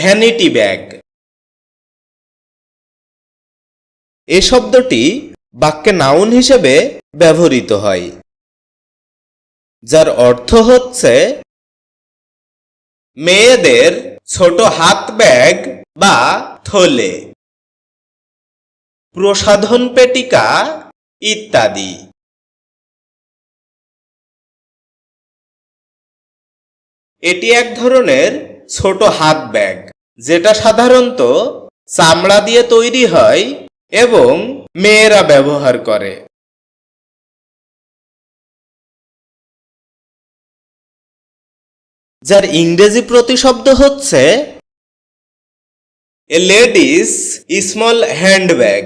Vanity bag এ শব্দটি বাক্যে noun হিসেবে ব্যবহৃত হয়, যার অর্থ হচ্ছে মেয়েদের ছোট হাত ব্যাগ বা থলে, প্রসাধন পেটিকা ইত্যাদি। এটি এক ধরনের ছোট হাত ব্যাগ, যেটা সাধারণত চামড়া দিয়ে তৈরি হয় এবং মেয়েরা ব্যবহার করে। যার ইংরেজি প্রতিশব্দ হচ্ছে এ লেডিস স্মল হ্যান্ডব্যাগ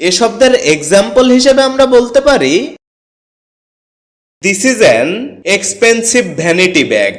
এ শব্দের এক্সাম্পল হিসেবে আমরা বলতে পারি this is an expensive vanity bag